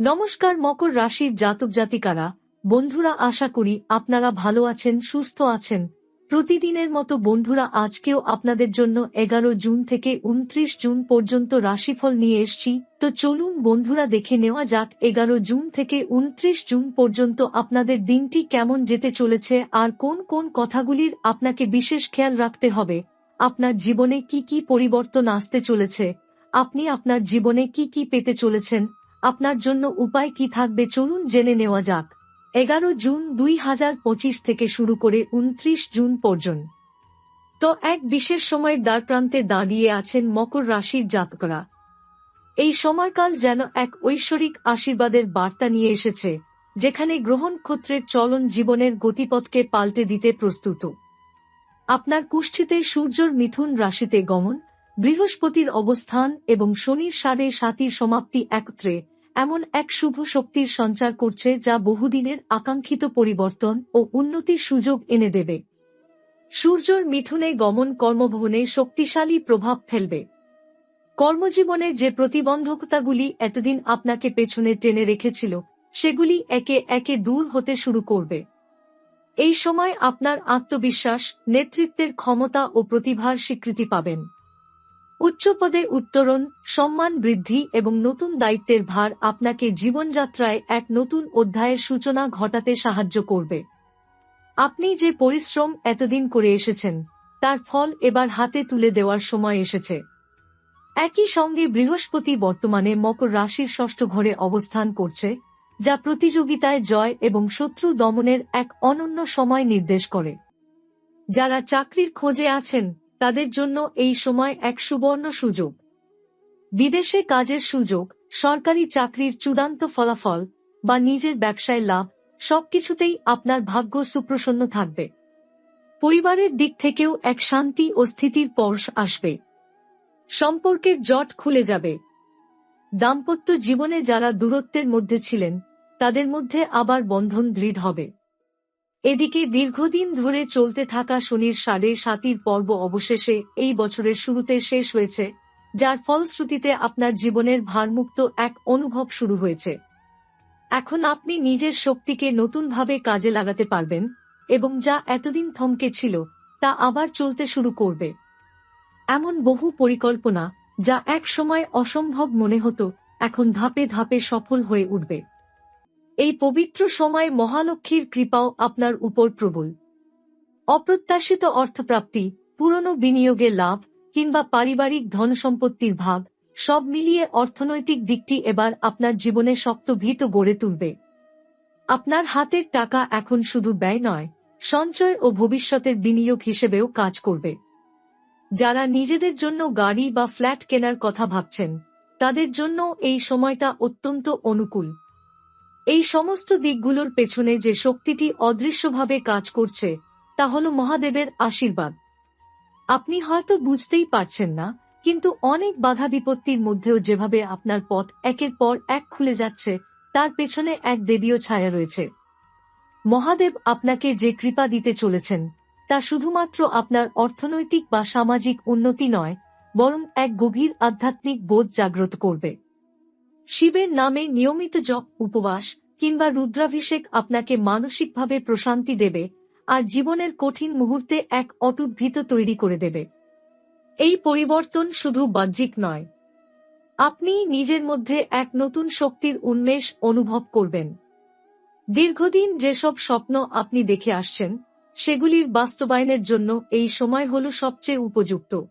নমস্কার, মকর রাশির জাতক জাতিকারা। বন্ধুরা, আশা করি আপনারা ভালো আছেন, সুস্থ আছেন। প্রতিদিনের মতো বন্ধুরা, আজকেও আপনাদের জন্য এগারো জুন থেকে উনত্রিশ জুন পর্যন্ত রাশিফল নিয়ে এসছি। তো চলুন বন্ধুরা, দেখে নেওয়া যাক এগারো জুন থেকে উনত্রিশ জুন পর্যন্ত আপনাদের দিনটি কেমন যেতে চলেছে আর কোন কোন কথাগুলির আপনাকে বিশেষ খেয়াল রাখতে হবে। আপনার জীবনে কি কি পরিবর্তন আসতে চলেছে? আপনি আপনার জীবনে কি কি পেতে চলেছেন? আপনার জন্য উপায় কি থাকবে চলুন জেনে নেওয়া যাক। এগারো জুন দুই হাজার পঁচিশ থেকে শুরু করে উনত্রিশ জুন পর্যন্ত। তো এক বিশেষ সময়ের দ্বারপ্রান্তে দাঁড়িয়ে আছেন মকর রাশির জাতকরা। এই সময়কাল যেন এক ঐশ্বরিক আশীর্বাদের বার্তা নিয়ে এসেছে, যেখানে গ্রহণ ক্ষত্রের চলন জীবনের গতিপথকে পাল্টে দিতে প্রস্তুত। আপনার কুষ্ঠিতে সূর্যর মিথুন রাশিতে গমন বৃহস্পতির অবস্থান এবং শনির সাড়ে সাতির সমাপ্তি একত্রে এমন এক শুভ শক্তির সঞ্চার করছে যা বহুদিনের আকাঙ্ক্ষিত পরিবর্তন ও উন্নতির সুযোগ এনে দেবে। সূর্যর মিথুনে গমন কর্মভবনে শক্তিশালী প্রভাব ফেলবে। কর্মজীবনে যে প্রতিবন্ধকতাগুলি এতদিন আপনাকে পেছনে টেনে রেখেছিল, সেগুলি একে একে দূর হতে শুরু করবে। এই সময় আপনার আত্মবিশ্বাস, নেতৃত্বের ক্ষমতা ও প্রতিভার স্বীকৃতি পাবেন। উচ্চপদে উত্তরণ, সম্মান বৃদ্ধি এবং নতুন দায়িত্বের ভার আপনাকে জীবনযাত্রায় এক নতুন অধ্যায়ের সূচনা ঘটাতে সাহায্য করবে। আপনি যে পরিশ্রম এতদিন করে এসেছেন, তার ফল এবার হাতে তুলে দেওয়ার সময় এসেছে। একই সঙ্গে বৃহস্পতি বর্তমানে মকর রাশির ষষ্ঠ ঘরে অবস্থান করছে, যা প্রতিযোগিতায় জয় এবং শত্রু দমনের এক অনন্য সময় নির্দেশ করে। যারা চাকরির খোঁজে আছেন তাদের জন্য এই সময় এক সুবর্ণ সুযোগ। বিদেশে কাজের সুযোগ, সরকারি চাকরির চূড়ান্ত ফলাফল বা নিজের ব্যবসায় লাভ, সবকিছুতেই আপনার ভাগ্য সুপ্রসন্ন থাকবে। পরিবারের দিক থেকেও এক শান্তি ও স্থিতির পর্শ আসবে। সম্পর্কের জট খুলে যাবে। দাম্পত্য জীবনে যারা দূরত্বের মধ্যে ছিলেন, তাদের মধ্যে আবার বন্ধন দৃঢ় হবে। এদিকে দীর্ঘদিন ধরে চলতে থাকা শনির সাড়ে সাতির পর্ব অবশেষে এই বছরের শুরুতে শেষ হয়েছে, যার ফলশ্রুতিতে আপনার জীবনের ভারমুক্ত এক অনুভব শুরু হয়েছে। এখন আপনি নিজের শক্তিকে নতুনভাবে কাজে লাগাতে পারবেন এবং যা এতদিন থমকে ছিল, তা আবার চলতে শুরু করবে। এমন বহু পরিকল্পনা যা এক সময় অসম্ভব মনে হতো, এখন ধাপে ধাপে সফল হয়ে উঠবে। এই পবিত্র সময় মহালক্ষ্মীর কৃপাও আপনার উপর প্রবল। অপ্রত্যাশিত অর্থপ্রাপ্তি, পুরনো বিনিয়োগে লাভ, কিংবা পারিবারিক ধনসম্পত্তির ভাগ, সব মিলিয়ে অর্থনৈতিক দিকটি এবার আপনার জীবনে শক্ত ভীত গড়ে তুলবে। আপনার হাতের টাকা এখন শুধু ব্যয় নয়, সঞ্চয় ও ভবিষ্যতের বিনিয়োগ হিসেবেও কাজ করবে। যারা নিজেদের জন্য গাড়ি বা ফ্ল্যাট কেনার কথা ভাবছেন, তাদের জন্য এই সময়টা অত্যন্ত অনুকূল। এই সমস্ত দিকগুলোর পেছনে যে শক্তিটি অদৃশ্যভাবে কাজ করছে, তা হল মহাদেবের আশীর্বাদ। আপনি হয়তো বুঝতেই পারছেন না, কিন্তু অনেক বাধা বিপত্তির মধ্যেও যেভাবে আপনার পথ একের পর এক খুলে যাচ্ছে, তার পেছনে এক দেবীয় ছায়া রয়েছে। মহাদেব আপনাকে যে কৃপা দিতে চলেছেন, তা শুধুমাত্র আপনার অর্থনৈতিক বা সামাজিক উন্নতি নয়, বরং এক গভীর আধ্যাত্মিক বোধ জাগ্রত করবে। শিবের নামে নিয়মিত জপ, উপবাস কিংবা রুদ্রাভিষেক আপনাকে মানসিকভাবে প্রশান্তি দেবে আর জীবনের কঠিন মুহূর্তে এক অটুট ভীত তৈরি করে দেবে। এই পরিবর্তন শুধু বাহ্যিক নয়। আপনি নিজের মধ্যে এক নতুন শক্তির উন্মেষ অনুভব করবেন। দীর্ঘদিন যেসব স্বপ্ন আপনি দেখে আসছেন, সেগুলির বাস্তবায়নের জন্য এই সময় হল সবচেয়ে উপযুক্ত।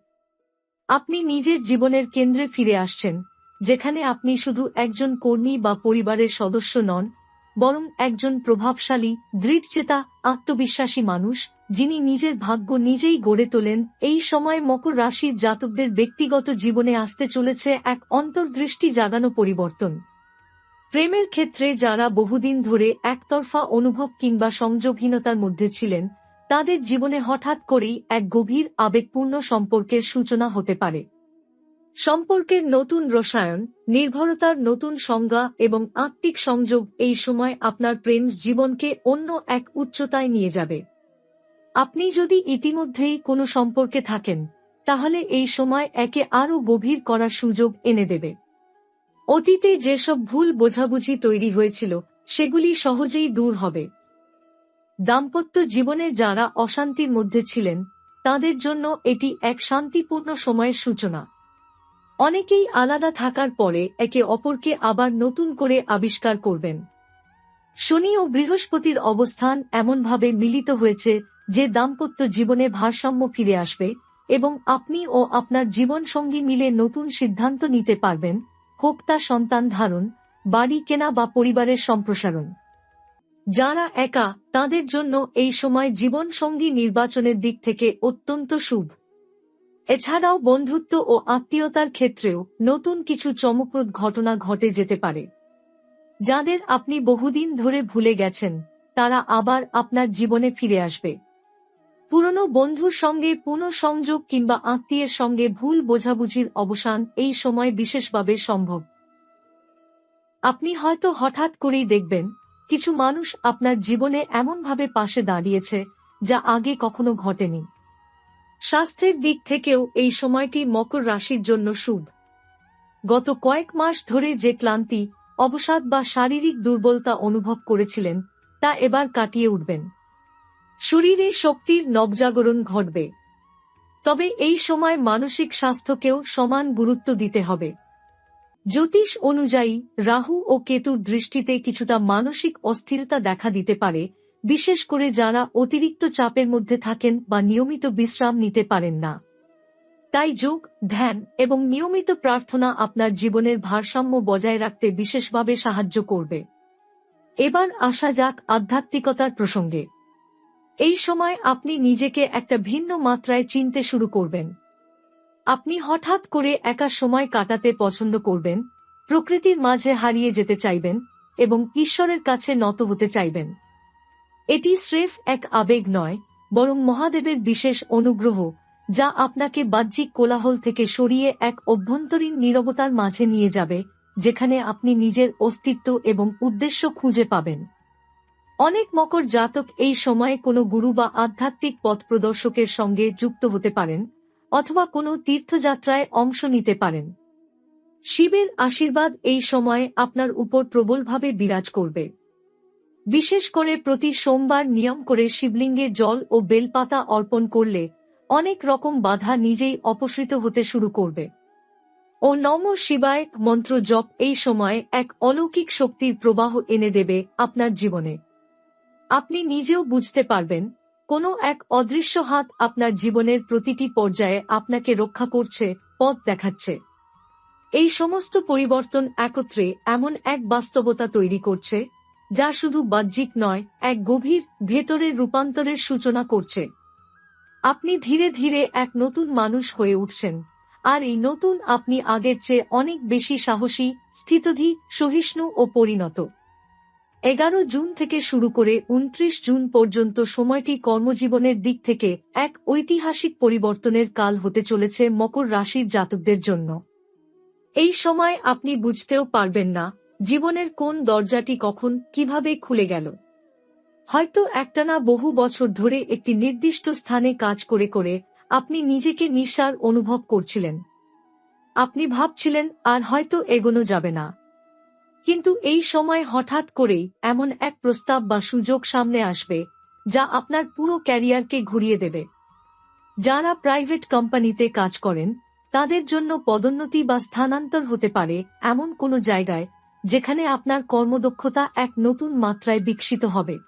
আপনি নিজের জীবনের কেন্দ্রে ফিরে আসছেন যেখানে আপনি শুধু একজন কর্মী বা পরিবারের সদস্য নন, বরং একজন প্রভাবশালী, দৃঢ়চেতা, আত্মবিশ্বাসী মানুষ, যিনি নিজের ভাগ্য নিজেই গড়ে তোলেন, এই সময় মকর রাশির জাতকদের ব্যক্তিগত জীবনে আসতে চলেছে এক অন্তর্দৃষ্টি জাগানো পরিবর্তন। প্রেমের ক্ষেত্রে যারা বহুদিন ধরে একতরফা অনুভব কিংবা সংযোগহীনতার মধ্যে ছিলেন, তাদের জীবনে হঠাৎ করেই এক গভীর আবেগপূর্ণ সম্পর্কের সূচনা হতে পারে। সম্পর্কের নতুন রসায়ন, নির্ভরতার নতুন সংজ্ঞা এবং আত্মিক সংযোগ এই সময় আপনার প্রেম জীবনকে অন্য এক উচ্চতায় নিয়ে যাবে। আপনি যদি ইতিমধ্যেই কোনো সম্পর্কে থাকেন, তাহলে এই সময় একে আরও গভীর করার সুযোগ এনে দেবে। অতীতে যেসব ভুল বোঝাবুঝি তৈরি হয়েছিল, সেগুলি সহজেই দূর হবে। দাম্পত্য জীবনে যারা অশান্তির মধ্যে ছিলেন, তাদের জন্য এটি এক শান্তিপূর্ণ সময়ের সূচনা। অনেকেই আলাদা থাকার পরে একে অপরকে আবার নতুন করে আবিষ্কার করবেন। শনি ও বৃহস্পতির অবস্থান এমনভাবে মিলিত হয়েছে যে দাম্পত্য জীবনে ভারসাম্য ফিরে আসবে এবং আপনি ও আপনার জীবনসঙ্গী মিলে নতুন সিদ্ধান্ত নিতে পারবেন, হোক তা সন্তান ধারণ, বাড়ি কেনা বা পরিবারের সম্প্রসারণ। যারা একা, তাদের জন্য এই সময় জীবনসঙ্গী নির্বাচনের দিক থেকে অত্যন্ত শুভ। এছাড়াও বন্ধুত্ব ও আত্মীয়তার ক্ষেত্রেও নতুন কিছু চমকপ্রদ ঘটনা ঘটে যেতে পারে। যাদের আপনি বহুদিন ধরে ভুলে গেছেন, তারা আবার আপনার জীবনে ফিরে আসবে। পুরনো বন্ধুর সঙ্গে পুনঃসংযোগ কিংবা আত্মীয়ের সঙ্গে ভুল বোঝাবুঝির অবসান এই সময় বিশেষভাবে সম্ভব। আপনি হয়তো হঠাৎ করেই দেখবেন, কিছু মানুষ আপনার জীবনে এমনভাবে পাশে দাঁড়িয়েছে, যা আগে কখনো ঘটেনি। স্বাস্থ্যের দিক থেকেও এই সময়টি মকর রাশির জন্য শুভ। গত কয়েক মাস ধরে যে ক্লান্তি, অবসাদ বা শারীরিক দুর্বলতা অনুভব করেছিলেন, তা এবার কাটিয়ে উঠবেন। শরীরে শক্তির নবজাগরণ ঘটবে। তবে এই সময় মানসিক স্বাস্থ্যকেও সমান গুরুত্ব দিতে হবে। জ্যোতিষ অনুযায়ী রাহু ও কেতুর দৃষ্টিতে কিছুটা মানসিক অস্থিরতা দেখা দিতে পারে বিশেষ করে যারা অতিরিক্ত চাপের মধ্যে থাকেন বা নিয়মিত বিশ্রাম নিতে পারেন না। তাই যোগ, ধ্যান এবং নিয়মিত প্রার্থনা আপনার জীবনের ভারসাম্য বজায় রাখতে বিশেষভাবে সাহায্য করবে। এবার আসা যাক আধ্যাত্মিকতার প্রসঙ্গে। এই সময় আপনি নিজেকে একটা ভিন্ন মাত্রায় চিনতে শুরু করবেন। আপনি হঠাৎ করে একা সময় কাটাতে পছন্দ করবেন, প্রকৃতির মাঝে হারিয়ে যেতে চাইবেন এবং ঈশ্বরের কাছে নত হতে চাইবেন। এটি স্রেফ এক আবেগ নয়, বরং মহাদেবের বিশেষ অনুগ্রহ, যা আপনাকে বাহ্যিক কোলাহল থেকে সরিয়ে এক অভ্যন্তরীণ নীরবতার মাঝে নিয়ে যাবে, যেখানে আপনি নিজের অস্তিত্ব এবং উদ্দেশ্য খুঁজে পাবেন। অনেক মকর জাতক এই সময়ে কোনো গুরু বা আধ্যাত্মিক পথ প্রদর্শকের সঙ্গে যুক্ত হতে পারেন, অথবা কোনো তীর্থযাত্রায় অংশ নিতে পারেন। শিবের আশীর্বাদ এই সময়ে আপনার উপর প্রবলভাবে বিরাজ করবে। বিশেষ করে প্রতি সোমবার নিয়ম করে শিবলিঙ্গে জল ও বেলপাতা অর্পণ করলে অনেক রকম বাধা নিজেই অপসৃত হতে শুরু করবে। ও নম শিবায় মন্ত্র জপ এই সময় এক অলৌকিক শক্তির প্রবাহ এনে দেবে আপনার জীবনে। আপনি নিজেও বুঝতে পারবেন, কোনো এক অদৃশ্য হাত আপনার জীবনের প্রতিটি পর্যায়ে আপনাকে রক্ষা করছে, পথ দেখাচ্ছে। এই সমস্ত পরিবর্তন একত্রে এমন এক বাস্তবতা তৈরি করছে যা শুধু বাহ্যিক নয়, এক গভীর ভেতরের রূপান্তরের সূচনা করছে। আপনি ধীরে ধীরে এক নতুন মানুষ হয়ে উঠছেন। আর এই নতুন আপনি আগের চেয়ে অনেক বেশি সাহসী, স্থিতধী, সহিষ্ণু ও পরিণত। এগারো জুন থেকে শুরু করে উনত্রিশ জুন পর্যন্ত সময়টি কর্মজীবনের দিক থেকে এক ঐতিহাসিক পরিবর্তনের কাল হতে চলেছে মকর রাশির জাতকদের জন্য। এই সময় আপনি বুঝতেও পারবেন না জীবনের কোন দরজাটি কখন, কীভাবে খুলে গেল? হয়তো একটানা বহু বছর ধরে একটি নির্দিষ্ট স্থানে কাজ করে করে আপনি নিজেকে নিঃসার অনুভব করছিলেন। আপনি ভাবছিলেন, আর হয়তো এগোনো যাবে না। কিন্তু এই সময় হঠাৎ করেই এমন এক প্রস্তাব বা সুযোগ সামনে আসবে, যা আপনার পুরো ক্যারিয়ারকে ঘুরিয়ে দেবে। যারা প্রাইভেট কোম্পানিতে কাজ করেন, তাদের জন্য পদোন্নতি বা স্থানান্তর হতে পারে এমন কোনো জায়গায় যেখানে আপনার কর্মদক্ষতা এক নতুন মাত্রায় বিকশিত হবে।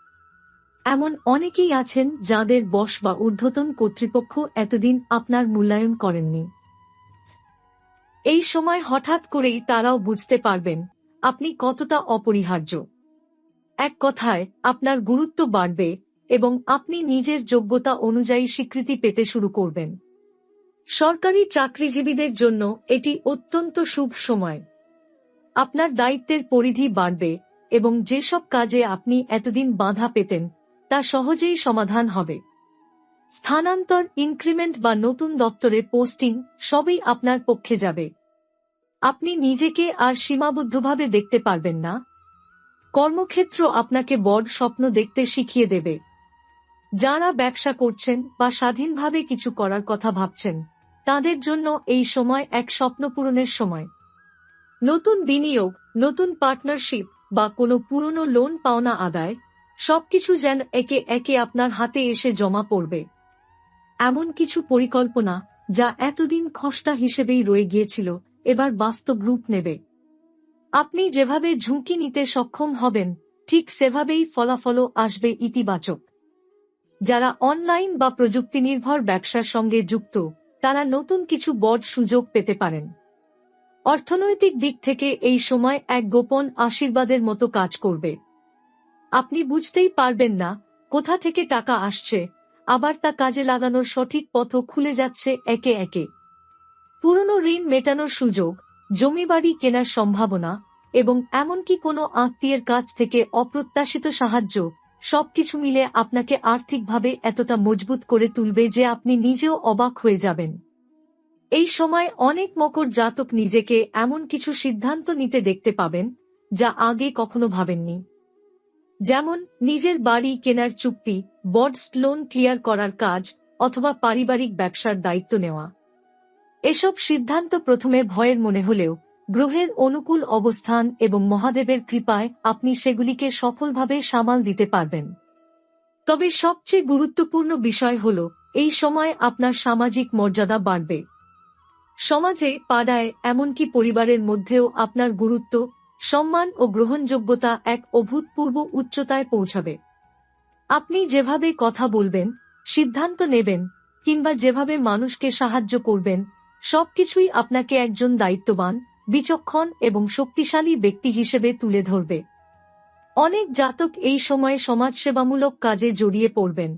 এমন অনেকেই আছেন যাদের বস বা ঊর্ধ্বতন কর্তৃপক্ষ এতদিন আপনার মূল্যায়ন করেননি। এই সময় হঠাৎ করেই তারাও বুঝতে পারবেন আপনি কতটা অপরিহার্য। এক কথায়, আপনার গুরুত্ব বাড়বে এবং আপনি নিজের যোগ্যতা অনুযায়ী স্বীকৃতি পেতে শুরু করবেন। সরকারি চাকরিজীবীদের জন্য এটি অত্যন্ত শুভ সময়। আপনার দায়িত্বের পরিধি বাড়বে এবং যেসব কাজে আপনি এতদিন বাধা পেতেন, তা সহজেই সমাধান হবে। স্থানান্তর, ইনক্রিমেন্ট বা নতুন দপ্তরে পোস্টিং সবই আপনার পক্ষে যাবে। আপনি নিজেকে আর সীমাবদ্ধভাবে দেখতে পারবেন না। কর্মক্ষেত্র আপনাকে বড় স্বপ্ন দেখতে শিখিয়ে দেবে। যারা ব্যবসা করছেন বা স্বাধীনভাবে কিছু করার কথা ভাবছেন, তাদের জন্য এই সময় এক স্বপ্ন পূরণের সময়। নতুন বিনিয়োগ, নতুন পার্টনারশিপ বা কোনো পুরনো লোন পাওনা আদায়, সবকিছু যেন একে একে আপনার হাতে এসে জমা পড়বে। এমন কিছু পরিকল্পনা যা এতদিন খসটা হিসেবেই রয়ে গিয়েছিল, এবার বাস্তব রূপ নেবে। আপনি যেভাবে ঝুঁকি নিতে সক্ষম হবেন, ঠিক সেভাবেই ফলাফলও আসবে ইতিবাচক। যারা অনলাইন বা প্রযুক্তি নির্ভর ব্যবসার সঙ্গে যুক্ত, তারা নতুন কিছু বড় সুযোগ পেতে পারেন। অর্থনৈতিক দিক থেকে এই সময় এক গোপন আশীর্বাদের মতো কাজ করবে। আপনি বুঝতেই পারবেন না, কোথা থেকে টাকা আসছে, আবার তা কাজে লাগানোর সঠিক পথ খুলে যাচ্ছে একে একে। পুরনো ঋণ মেটানোর সুযোগ, জমিবাড়ি কেনার সম্ভাবনা, এবং এমনকি কোনো আত্মীয়ের কাছ থেকে অপ্রত্যাশিত সাহায্য, সবকিছু মিলে আপনাকে আর্থিকভাবে এতটা মজবুত করে তুলবে যে আপনি নিজেও অবাক হয়ে যাবেন। এই সময় অনেক মকর জাতক নিজেকে এমন কিছু সিদ্ধান্ত নিতে দেখতে পাবেন, যা আগে কখনো ভাবেননি। যেমন, নিজের বাড়ি কেনার চুক্তি বডস লোন ক্লিয়ার করার কাজ, অথবা পারিবারিক ব্যবসার দায়িত্ব নেওয়া। এসব সিদ্ধান্ত প্রথমে ভয়ের মনে হলেও, গ্রহের অনুকূল অবস্থান এবং মহাদেবের কৃপায় আপনি সেগুলিকে সফলভাবে সামাল দিতে পারবেন। তবে সবচেয়ে গুরুত্বপূর্ণ বিষয় হল, এই সময় আপনার সামাজিক মর্যাদা বাড়বে। সমাজে, পাড়ায়, এমনকি পরিবারের মধ্যেও আপনার গুরুত্ব, সম্মান ও গ্রহণযোগ্যতা এক অভূতপূর্ব উচ্চতায় পৌঁছাবে। আপনি যেভাবে কথা বলবেন, সিদ্ধান্ত নেবেন, কিংবা যেভাবে মানুষকে সাহায্য করবেন, সবকিছুই আপনাকে একজন দায়িত্ববান, বিচক্ষণ এবং শক্তিশালী ব্যক্তি হিসেবে তুলে ধরবে। অনেক জাতক এই সময়ে সমাজসেবামূলক কাজে জড়িয়ে পড়বেন।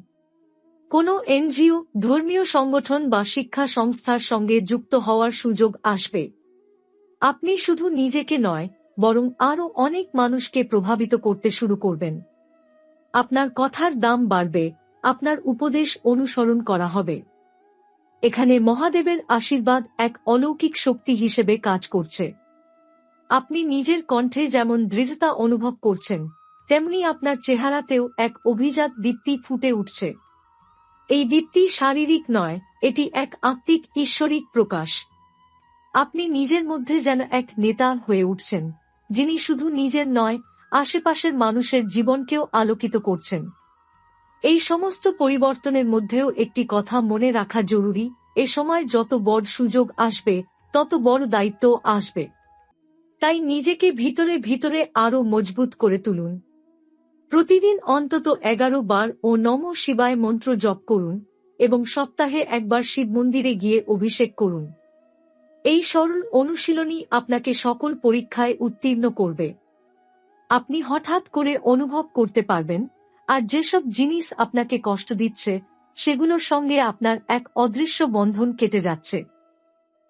কোনো এনজিও, ধর্মীয় সংগঠন বা শিক্ষা সংস্থার সঙ্গে যুক্ত হওয়ার সুযোগ আসবে। আপনি শুধু নিজেকে নয়, বরং আরও অনেক মানুষকে প্রভাবিত করতে শুরু করবেন। আপনার কথার দাম বাড়বে, আপনার উপদেশ অনুসরণ করা হবে। এখানে মহাদেবের আশীর্বাদ এক অলৌকিক শক্তি হিসেবে কাজ করছে। আপনি নিজের কণ্ঠে যেমন দৃঢ়তা অনুভব করছেন, তেমনি আপনার চেহারাতেও এক অভিজাত দীপ্তি ফুটে উঠছে। এই দীপ্তি শারীরিক নয়, এটি এক আত্মিক ঈশ্বরিক প্রকাশ। আপনি নিজের মধ্যে যেন এক নেতা হয়ে উঠছেন, যিনি শুধু নিজের নয়, আশেপাশের মানুষের জীবনকেও আলোকিত করছেন। এই সমস্ত পরিবর্তনের মধ্যেও একটি কথা মনে রাখা জরুরি, এ সময় যত বড় সুযোগ আসবে, তত বড় দায়িত্ব আসবে। তাই নিজেকে ভিতরে ভিতরে আরও মজবুত করে তুলুন। প্রতিদিন অন্তত এগারো বার ও নম শিবায় মন্ত্র জপ করুন এবং সপ্তাহে একবার শিব মন্দিরে গিয়ে অভিষেক করুন। এই সরল অনুশীলনী আপনাকে সকল পরীক্ষায় উত্তীর্ণ করবে। আপনি হঠাৎ করে অনুভব করতে পারবেন, আর যেসব জিনিস আপনাকে কষ্ট দিচ্ছে, সেগুলোর সঙ্গে আপনার এক অদৃশ্য বন্ধন কেটে যাচ্ছে।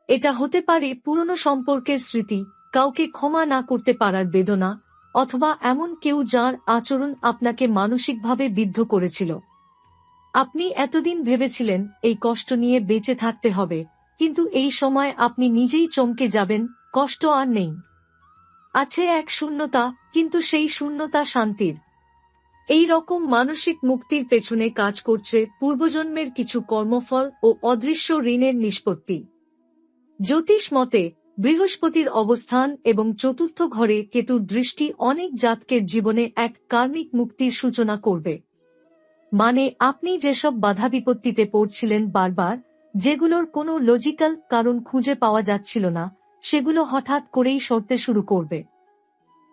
এটা হতে পারে পুরনো সম্পর্কের স্মৃতি, কাউকে ক্ষমা না করতে পারার বেদনা অথবা এমন কেউ যার আচরণ আপনাকে মানসিকভাবে বিদ্ধ করেছিল। আপনি এতদিন ভেবেছিলেন, এই কষ্ট নিয়ে বেঁচে থাকতে হবে, কিন্তু এই সময় আপনি নিজেই চমকে যাবেন, কষ্ট আর নেই। আছে এক শূন্যতা, কিন্তু সেই শূন্যতা শান্তির। এই রকম মানসিক মুক্তির পেছনে কাজ করছে পূর্বজন্মের কিছু কর্মফল ও অদৃশ্য ঋণের নিষ্পত্তি। জ্যোতিষ মতে বৃহস্পতির অবস্থান এবং চতুর্থ ঘরে কেতুর দৃষ্টি অনেক জাতকের জীবনে এক কার্মিক মুক্তির সূচনা করবে। মানে আপনি যেসব বাধা বিপত্তিতে পড়ছিলেন বারবার, যেগুলোর কোনো লজিক্যাল কারণ খুঁজে পাওয়া যাচ্ছিল না, সেগুলো হঠাৎ করেই সরতে শুরু করবে।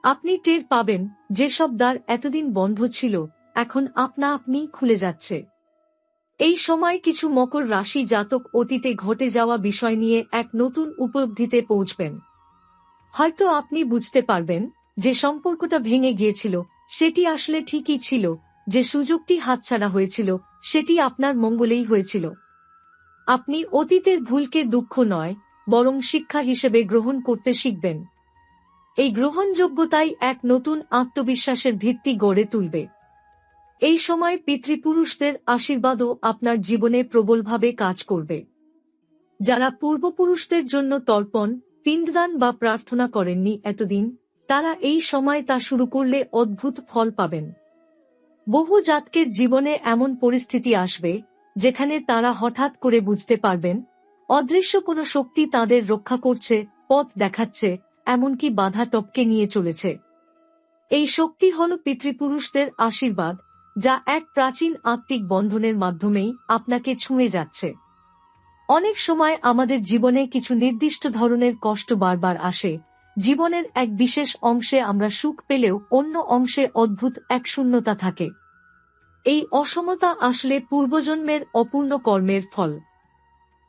আপনি টের পাবেন, যেসব দ্বার এতদিন বন্ধ ছিল, এখন আপনা আপনি খুলে যাচ্ছে। এই সময় কিছু মকর রাশি জাতক অতীতে ঘটে যাওয়া বিষয় নিয়ে এক নতুন উপলব্ধিতে পৌঁছবেন। হয়তো আপনি বুঝতে পারবেন যে সম্পর্কটা ভেঙে গিয়েছিল, সেটি আসলে ঠিকই ছিল, যে সুযোগটি হাতছাড়া হয়েছিল, সেটি আপনার মঙ্গলেই হয়েছিল। আপনি অতীতের ভুলকে দুঃখ নয়, বরং শিক্ষা হিসেবে গ্রহণ করতে শিখবেন। এই গ্রহণযোগ্যতাই এক নতুন আত্মবিশ্বাসের ভিত্তি গড়ে তুলবে। এই সময় পিতৃপুরুষদের আশীর্বাদও আপনার জীবনে প্রবলভাবে কাজ করবে। যারা পূর্বপুরুষদের জন্য তর্পণ, পিণ্ডদান বা প্রার্থনা করেননি এতদিন, তারা এই সময় তা শুরু করলে অদ্ভুত ফল পাবেন। বহু জাতকের জীবনে এমন পরিস্থিতি আসবে, যেখানে তারা হঠাৎ করে বুঝতে পারবেন, অদৃশ্য কোনো শক্তি তাদের রক্ষা করছে, পথ দেখাচ্ছে, এমনকি বাধা টপকে নিয়ে চলেছে। এই শক্তি হল পিতৃপুরুষদের আশীর্বাদ যা এক প্রাচীন আত্মিক বন্ধনের মাধ্যমেই আপনাকে ছুঁয়ে যাচ্ছে। অনেক সময় আমাদের জীবনে কিছু নির্দিষ্ট ধরনের কষ্ট বারবার আসে। জীবনের এক বিশেষ অংশে আমরা সুখ পেলেও অন্য অংশে অদ্ভুত এক শূন্যতা থাকে। এই অসমতা আসলে পূর্বজন্মের অপূর্ণ কর্মের ফল।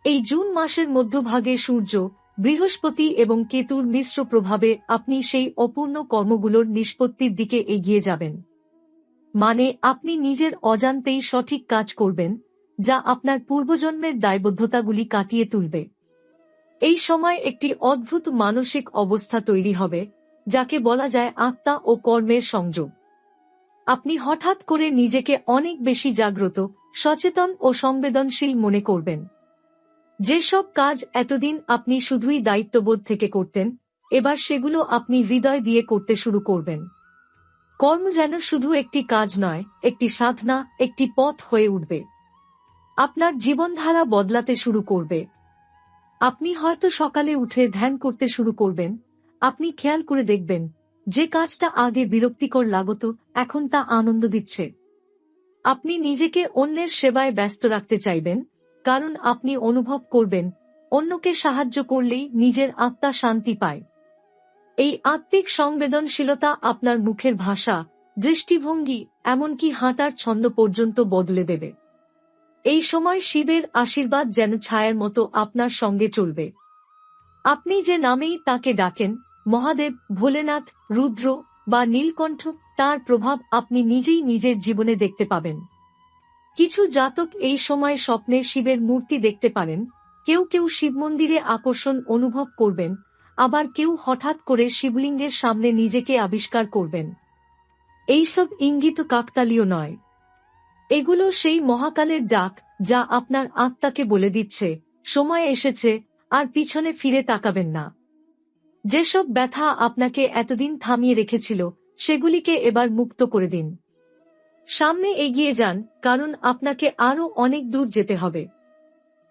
এই জুন মাসের মধ্যভাগে সূর্য, বৃহস্পতি এবং কেতুর মিশ্র প্রভাবে আপনি সেই অপূর্ণ কর্মগুলোর নিষ্পত্তির দিকে এগিয়ে যাবেন। মানে আপনি নিজের অজান্তেই সঠিক কাজ করবেন, যা আপনার পূর্বজন্মের দায়বদ্ধতাগুলি কাটিয়ে তুলবে। এই সময় একটি অদ্ভুত মানসিক অবস্থা তৈরি হবে, যাকে বলা যায় আত্মা ও কর্মের সংযোগ। আপনি হঠাৎ করে নিজেকে অনেক বেশি জাগ্রত, সচেতন ও সংবেদনশীল মনে করবেন। যেসব কাজ এতদিন আপনি শুধুই দায়িত্ববোধ থেকে করতেন, এবার সেগুলো আপনি হৃদয় দিয়ে করতে শুরু করবেন। কর্ম যেন শুধু একটি কাজ নয়, একটি সাধনা, একটি পথ হয়ে উঠবে। আপনার জীবনধারা বদলাতে শুরু করবে। আপনি হয়তো সকালে উঠে ধ্যান করতে শুরু করবেন। আপনি খেয়াল করে দেখবেন, যে কাজটা আগে বিরক্তিকর লাগত, এখন তা আনন্দ দিচ্ছে। আপনি নিজেকে অন্যের সেবায় ব্যস্ত রাখতে চাইবেন, কারণ আপনি অনুভব করবেন, অন্যকে সাহায্য করলেই নিজের আত্মা শান্তি পায়। এই আত্মিক সংবেদনশীলতা আপনার মুখের ভাষা, দৃষ্টিভঙ্গি, এমনকি হাঁটার ছন্দ পর্যন্ত বদলে দেবে। এই সময় শিবের আশীর্বাদ যেন ছায়ার মতো আপনার সঙ্গে চলবে। আপনি যে নামেই তাকে ডাকেন, মহাদেব, ভোলেনাথ, রুদ্র বা নীলকণ্ঠ, তার প্রভাব আপনি নিজেই নিজের জীবনে দেখতে পাবেন। কিছু জাতক এই সময় স্বপ্নে শিবের মূর্তি দেখতে পারেন, কেউ কেউ শিব মন্দিরে আকর্ষণ অনুভব করবেন আবার কেউ হঠাৎ করে শিবলিঙ্গের সামনে নিজেকে আবিষ্কার করবেন। এইসব ইঙ্গিত কাকতালীয় নয়। এগুলো সেই মহাকালের ডাক যা আপনার আত্মাকে বলে দিচ্ছে, সময় এসেছে, আর পিছনে ফিরে তাকাবেন না। যেসব ব্যথা আপনাকে এতদিন থামিয়ে রেখেছিল, সেগুলিকে এবার মুক্ত করে দিন। সামনে এগিয়ে যান, কারণ আপনাকে আরও অনেক দূর যেতে হবে।